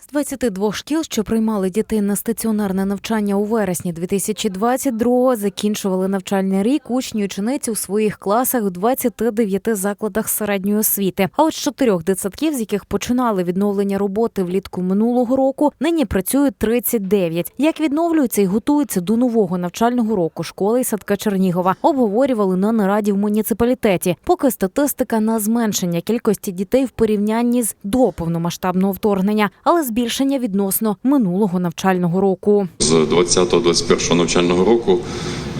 З 22 шкіл, що приймали дітей на стаціонарне навчання у вересні 2022-го, закінчували навчальний рік учні учениці у своїх класах в 29 закладах середньої освіти. А от з чотирьох дитсадків, з яких починали відновлення роботи влітку минулого року, нині працюють 39. Як відновлюються і готуються до нового навчального року школи і садка Чернігова, обговорювали на нараді в муніципалітеті. Поки статистика на зменшення кількості дітей в порівнянні з до повномасштабного вторгнення, але збільшення відносно минулого навчального року. З 20-21 навчального року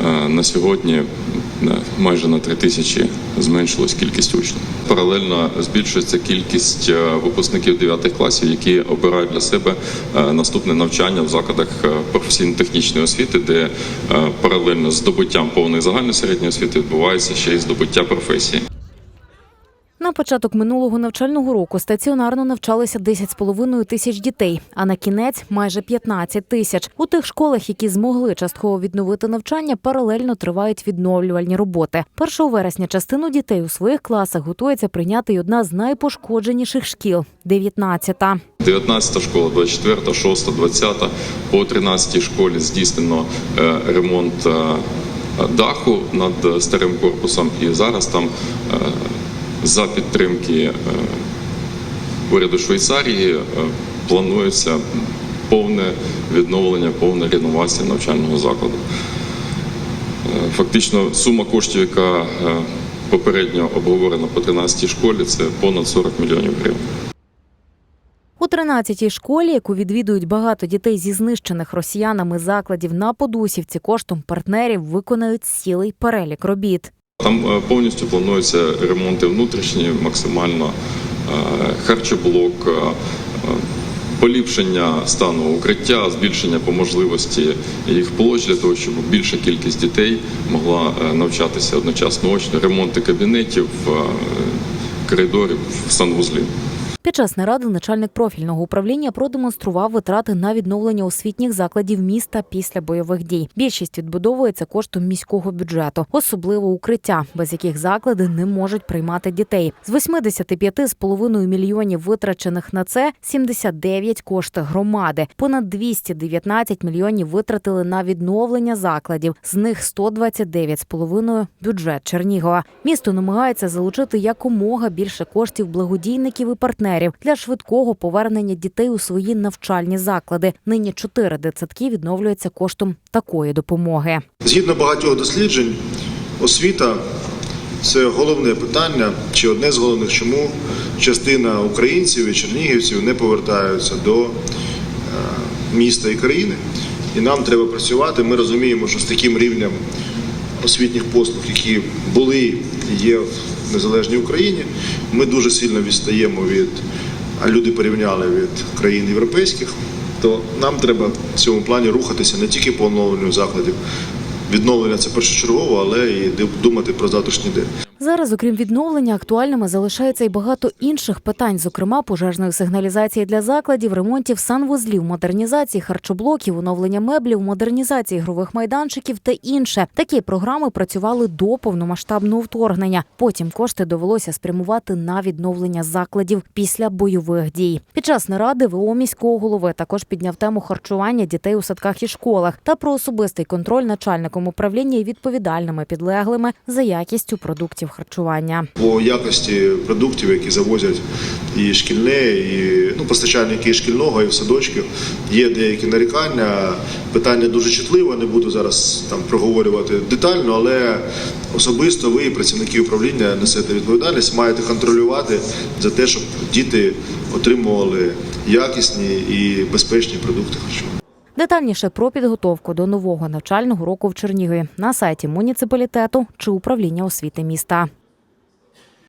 е, на сьогодні е, майже на 3 тисячі зменшилась кількість учнів. Паралельно збільшується кількість е, випускників 9 класів, які обирають для себе наступне навчання в закладах професійно-технічної освіти, де паралельно з здобуттям повної загальної середньої освіти відбувається ще й здобуття професії. На початок минулого навчального року стаціонарно навчалися 10,5 тисяч дітей, а на кінець майже 15 тисяч. У тих школах, які змогли частково відновити навчання, паралельно тривають відновлювальні роботи. 1 вересня частину дітей у своїх класах готується прийняти й одна з найпошкодженіших шкіл 19-та. 19 школа, 24, 6, 20 по 13 школі здійснено е, ремонт е, даху над е, старим корпусом, і зараз там за підтримки е, уряду Швейцарії е, планується повне відновлення, повна реновація навчального закладу. Е, Фактично сума коштів, яка попередньо обговорена по 13 школі, це понад 40 мільйонів гривень. У 13-й школі, яку відвідують багато дітей зі знищених росіянами закладів на Подусівці, коштом партнерів виконають цілий перелік робіт. Там е, повністю плануються ремонти внутрішні, максимально е, харчоблок, е, поліпшення стану укриття, збільшення по можливості їх площ для того, щоб більша кількість дітей могла навчатися одночасно очно, ремонти кабінетів, коридорів, санвузлів. Під час наради начальник профільного управління продемонстрував витрати на відновлення освітніх закладів міста після бойових дій. Більшість відбудовується коштом міського бюджету, особливо укриття, без яких заклади не можуть приймати дітей. З 85,5 мільйонів витрачених на це 79 – кошти громади. Понад 219 мільйонів витратили на відновлення закладів. З них 129,5 – бюджет Чернігова. Місто намагається залучити якомога більше коштів благодійників і партнерів для швидкого повернення дітей у свої навчальні заклади. Нині чотири дитсадки відновлюються коштом такої допомоги. Згідно багатьох досліджень, освіта це головне питання, чи одне з головних, чому частина українців і чернігівців не повертаються до е, міста і країни. І нам треба працювати. Ми розуміємо, що з таким рівнем освітніх послуг, які були є в незалежній Україні, ми дуже сильно відстаємо від, а люди порівняли від країн європейських, то нам треба в цьому плані рухатися не тільки по оновленню закладів. Відновлення це першочергово, але і думати про завтрашній день. Зараз, окрім відновлення, актуальними залишається і багато інших питань, зокрема пожежної сигналізації для закладів, ремонтів санвузлів, модернізації харчоблоків, оновлення меблів, модернізації ігрових майданчиків та інше. Такі програми працювали до повномасштабного вторгнення. Потім кошти довелося спрямувати на відновлення закладів після бойових дій. Під час наради ВО міського голови також підняв тему харчування дітей у садках і школах та про особистий контроль начальником управління і відповідальними підлеглими за якістю продуктів харчування. по якості продуктів, які завозять і шкільне, і ну, постачальники і шкільного, і в садочків. Є деякі нарікання. Питання дуже чутливе, не буду зараз там проговорювати детально, але особисто ви, працівники управління, несете відповідальність, маєте контролювати за те, щоб діти отримували якісні і безпечні продукти харчування. Детальніше про підготовку до нового навчального року в Чернігові на сайті муніципалітету чи управління освіти міста.